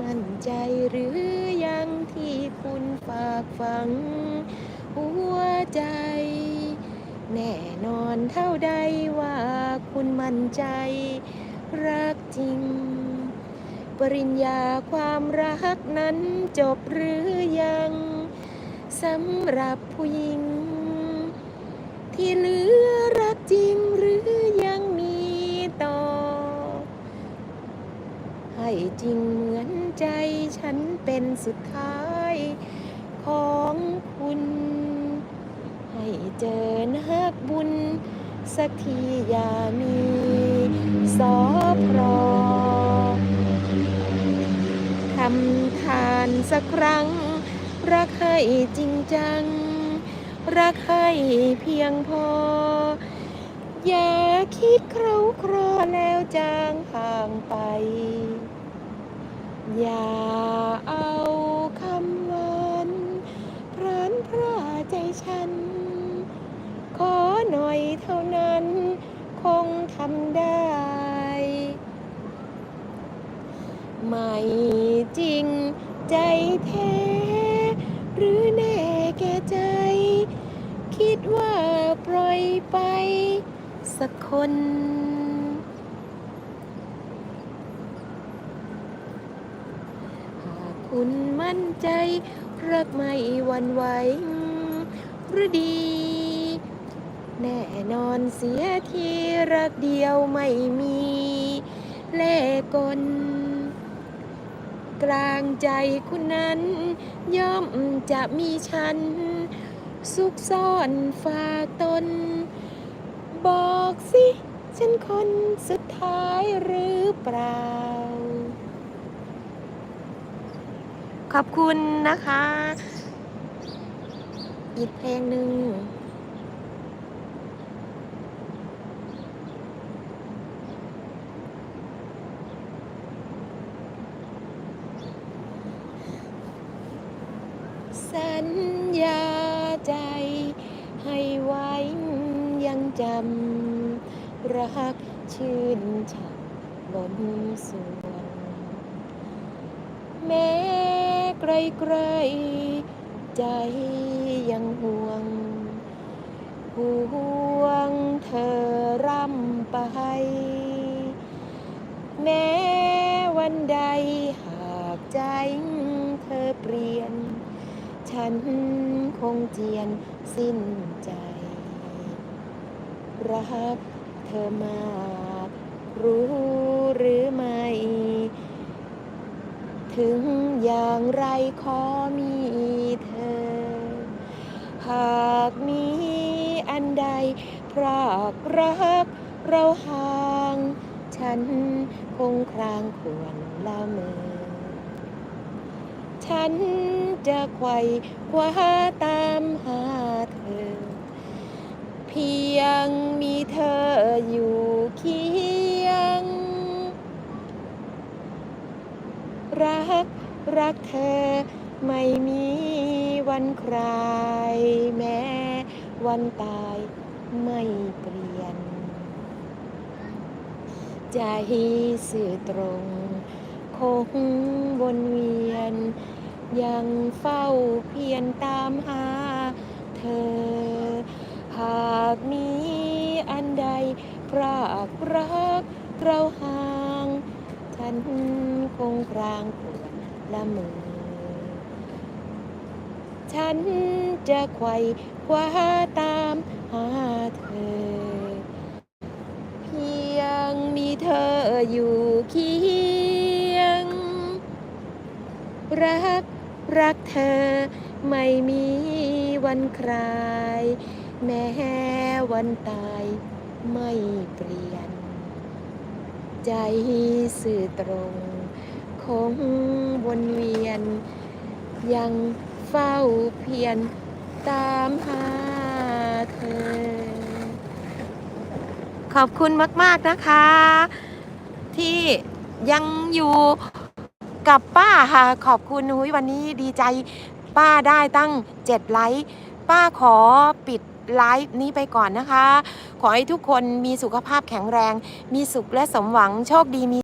มั่นใจหรือยังที่คุณฝากฝัง หัวใจ แน่นอนเท่าใดว่าคุณมั่นใจ รักจริง ปริญญาความรักนั้นจบหรือยังสำหรับผู้หญิง ที่เหลือรักจริงหรือยังมีต่อ ให้จริงเหมือน ใจฉันเป็นสุดท้ายของคุณ ให้เจอนักบุญ สักทีอย่ามีสอพรอทำทานสักครั้ง รักให้จริงจัง รักให้เพียงพอ อย่าคิดเคราครอแล้วจางห่างไป อย่าเอาคำหวานพรานพราใจฉัน ขอหน่อยเท่านั้น คงทำได้ ไม่จริงใจแท้ หรือแน่แก่ใจ คิดว่าปล่อยไปสักคน หากคุณมั่นใจ รักไม่หวันไหวหรือดี แน่นอนเสียทีรักเดียวไม่มี เล่กลกลางใจคุณนั้น ย่อมจะมีฉัน ซุกซ่อนฝากตน บอกสิ ฉันคนสุดท้ายหรือเปล่า ขอบคุณนะคะ อีกเพลงหนึ่งสัญญาใจให้ไว้ยังจำ รักชื่นฉับล้นส่วนแม้ ไกลไกลๆ ใจยังห่วง ห่วงเธอร่ำไป แม้วันใดหากใจเธอเปลี่ยน ฉันคงเจียนสิ้นใจ รักเธอมากรู้หรือไม่ ถึงอย่างไรขอมีเธอ หากมีอันใด พรากรักเราห่าง ฉันคงครางควรละเมอ ฉันจะไขว่คว้าตามหาเธอ เพียงมีเธออยู่เคียง รักรักเธอ ไม่มีวันคลายแม้วันตายไม่เปลี่ยน ใจสื่อตรงคงวนเวียน ยังเฝ้าเพียรตามหาเธอ หากมีอันใดพรากรักเราห่าง ฉันคงครางควร ละเมอฉันจะไขว่คว้าตามหาเธอ เพียงมีเธออยู่เคียง รักรักเธอไม่มีวันคลาย แม้วันตายไม่เปลี่ยน ใจสื่อตรงคง วนเวียน ยังเฝ้าเพียรตามหาเธอ ขอบคุณมาก ๆ นะคะ ที่ยังอยู่กับป้าค่ะ ขอบคุณหุยวันนี้ดีใจป้าได้ตั้ง7ไลค์ป้าขอปิดไลฟ์นี้ไปก่อนนะคะ ขอให้ทุกคนมีสุขภาพแข็งแรง มีสุขและสมหวังโชคดีมี